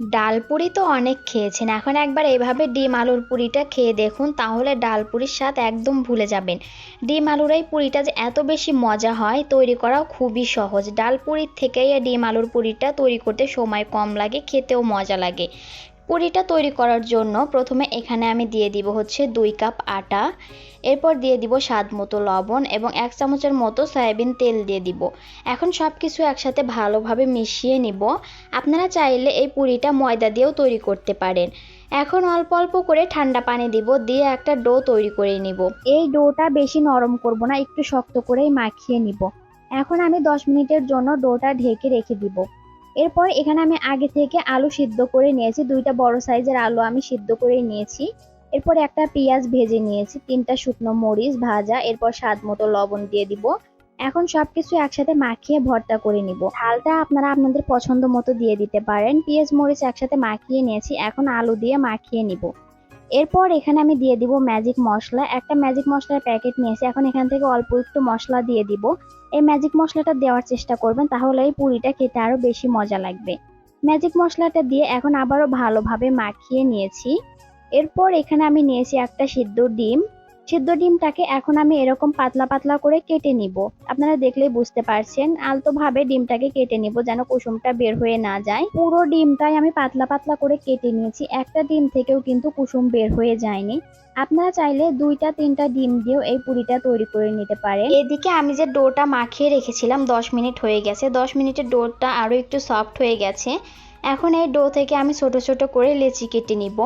ডাল পুরি তো অনেক খেয়েছেন। এখন একবার এভাবে ডিম আলুর পুরিটা খেয়ে দেখুন, তাহলে ডাল পুরির স্বাদ একদম ভুলে যাবেন। ডিম আলুর এই পুরিটা যে এত বেশি মজা হয়, তৈরি করাও খুবই সহজ। ডাল পুরির থেকেই এই ডিম আলুর পুরিটা তৈরি করতে সময় কম লাগে, খেতেও মজা লাগে। পুরিটা তৈরি করার জন্য প্রথমে এখানে আমি দিয়ে দিব হচ্ছে দুই কাপ আটা, এরপর দিয়ে দিব স্বাদ মতো লবণ এবং এক চামচের মতো সয়াবিন তেল দিয়ে দিব। এখন সব কিছু একসাথে ভালোভাবে মিশিয়ে নিব। আপনারা চাইলে এই পুরিটা ময়দা দিয়েও তৈরি করতে পারেন। এখন অল্প অল্প করে ঠান্ডা পানি দিব, দিয়ে একটা ডো তৈরি করে নিব। এই ডোটা বেশি নরম করব না, একটু শক্ত করেই মাখিয়ে নিব। এখন আমি দশ মিনিটের জন্য ডোটা ঢেকে রেখে দিব। এরপর এখানে আমি আগে থেকে আলু সিদ্ধ করে নিয়েছি। দুইটা বড় সাইজের আলু আমি সিদ্ধ করে নিয়েছি। এরপর একটা পেঁয়াজ ভেজে নিয়েছি, তিনটা শুকনো মরিচ ভাজা, এরপর স্বাদ মতো লবণ দিয়ে দিব। এখন সবকিছু একসাথে মাখিয়ে ভর্তা করে নিব। ঝালটা আপনারা আপনাদের পছন্দ মতো দিয়ে দিতে পারেন। পেঁয়াজ, মরিচ একসাথে মাখিয়ে নিয়েছি, এখন আলু দিয়ে মাখিয়ে নিব। এরপর এখানে আমি দিয়ে দিব ম্যাজিক মশলা। একটা ম্যাজিক মশলার প্যাকেট নিয়েছি। এখন এখান থেকে অল্প একটু মশলা দিয়ে দিব। এই ম্যাজিক মশলাটা দেওয়ার চেষ্টা করবেন, তাহলে এই পুরিটা খেতে আরও বেশি মজা লাগবে। ম্যাজিক মশলাটা দিয়ে এখন আবারও ভালোভাবে মাখিয়ে নিয়েছি। এরপর এখানে আমি নিয়েছি একটা সিদ্ধ ডিম। সিদ্ধ ডিমটাকে এখন আমি এরকম পাতলা পাতলা করে কেটে নিব। আপনারা দেখলেই বুঝতে পারছেন আলতো ভাবে ডিমটাকে কেটে নিব যেন কুসুমটা বের হয়ে না যায়। পুরো ডিমটাই আমি পাতলা পাতলা করে কেটে নিয়েছি। একটা ডিম থেকেও কিন্তু কুসুম বের হয়ে যায়নি। আপনারা চাইলে দুইটা, তিনটা ডিম দিয়েও এই পুরিটা তৈরি করে নিতে পারেন। এদিকে আমি যে ডোটা মাখিয়ে রেখেছিলাম, দশ মিনিট হয়ে গেছে। দশ মিনিটের ডোটা আরও একটু সফট হয়ে গেছে। এখন এই ডো থেকে আমি ছোট ছোট করে লেচি কেটে নিব।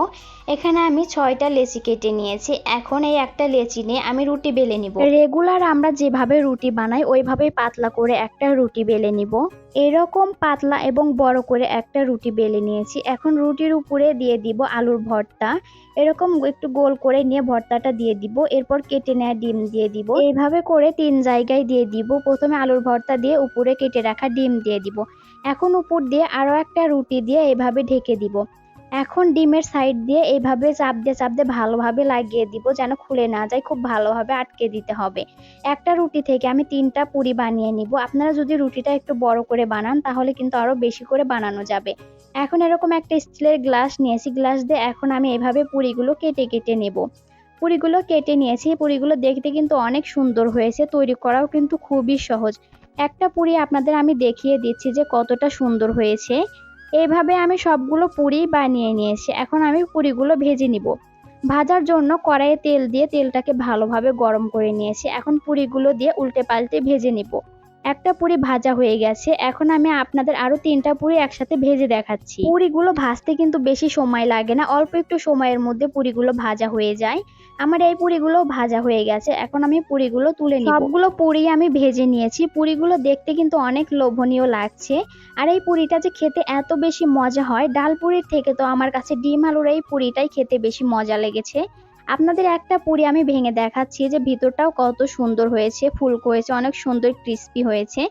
এখানে আমি ছয়টা লেচি কেটে নিয়েছি। এখন এই একটা লেচি নিয়ে আমি রুটি বেলে নিব। রেগুলার আমরা যেভাবে রুটি বানাই, ওইভাবেই পাতলা করে একটা রুটি বেলে নিব। এরকম পাতলা এবং বড় করে একটা রুটি বেলে নিয়েছি। এখন রুটির উপরে দিয়ে দিব আলুর ভর্তা। এরকম একটু গোল করে নিয়ে ভর্তাটা দিয়ে দিব। এরপর কেটে নেওয়া ডিম দিয়ে দিব। এইভাবে করে তিন জায়গায় দিয়ে দিব। প্রথমে আলুর ভর্তা দিয়ে উপরে কেটে রাখা ডিম দিয়ে দিব। এখন উপর দিয়ে আরও একটা রুটি দিয়ে এভাবে ঢেকে দিব। এখন ডিমের সাইড দিয়ে এইভাবে চাপ দিয়ে চাপ দিয়ে ভালোভাবে লাগিয়ে দিব যেন খুলে না যায়, খুব ভালোভাবে আটকে দিতে হবে। একটা রুটি থেকে আমি তিনটা পুরি বানিয়ে নিব। আপনারা যদি রুটিটা একটু বড় করে বানান, তাহলে কিন্তু আরও বেশি করে বানানো যাবে। এখন এরকম একটা স্টিলের গ্লাস নিয়েছি। গ্লাস দিয়ে এখন আমি এভাবে পুরিগুলো কেটে কেটে নেব। পুরিগুলো কেটে নিয়েছি। পুরিগুলো দেখতে কিন্তু অনেক সুন্দর হয়েছে। তৈরি করাও কিন্তু খুবই সহজ। একটা পুরি আপনাদের আমি দেখিয়ে দিচ্ছি যে কতটা সুন্দর হয়েছে। এইভাবে আমি সবগুলো পুরি বানিয়ে নিয়েছি। এখন আমি পুরিগুলো ভেজে নিব। ভাজার জন্য কড়াইয়ে তেল দিয়ে তেলটাকে ভালোভাবে গরম করে নিয়েছি। এখন পুরিগুলো দিয়ে উল্টে পাল্টে ভেজে নিব। একটা পুরি ভাজা হয়ে গেছে। এখন আমি আপনাদের আরও তিনটা পুরি একসাথে ভেজে দেখাচ্ছি। পুরিগুলো ভাজতে কিন্তু বেশি সময় লাগে না, অল্প একটু সময়ের মধ্যে পুরিগুলো ভাজা হয়ে যায়। আমার এই পুরিগুলো ভাজা হয়ে গেছে, এখন আমি পুরিগুলো তুলে নিই সবগুলো পুরি আমি ভেজে নিয়েছি, পুরিগুলো দেখতে কিন্তু অনেক লোভনীয় লাগছে। আর এই পুরিটা যে খেতে এত বেশি মজা হয়, ডাল পুরির থেকে তো আমার কাছে ডিম আলুর এই পুরিটাই খেতে বেশি মজা লেগেছে। আপনাদের একটা পুরি আমি ভেঙে দেখাচ্ছি যে ভিতরটাও কত সুন্দর হয়েছে ফুলকো হয়েছে অনেক সুন্দর ক্রিস্পি হয়েছে।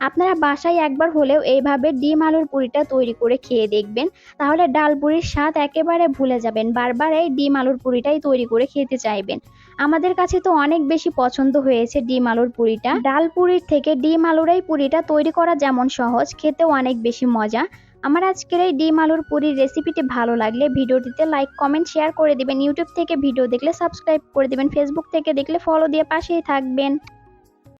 আপনারা বাসায় একবার হলেও এইভাবে ডিম আলুর পুরিটা তৈরি করে খেয়ে দেখবেন। তাহলে ডাল পুরির স্বাদ একেবারে ভুলে যাবেন, বারবার এই ডিম আলুর পুরিটাই তৈরি করে খেতে চাইবেন। আমাদের কাছে তো অনেক বেশি পছন্দ হয়েছে ডিম আলুর পুরিটা। ডাল পুরির থেকে ডিম আলুরাই পুরিটা তৈরি করা যেমন সহজ, খেতেও অনেক বেশি মজা। আমার আজকের এই ডিম আলুর পুরীর রেসিপিটি ভালো লাগলে ভিডিওটিতে লাইক কমেন্ট শেয়ার করে দেবেন। ইউটিউব থেকে ভিডিও দেখলে সাবস্ক্রাইব করে দেবেন। ফেসবুক থেকে দেখলে ফলো দিয়ে পাশেই থাকবেন।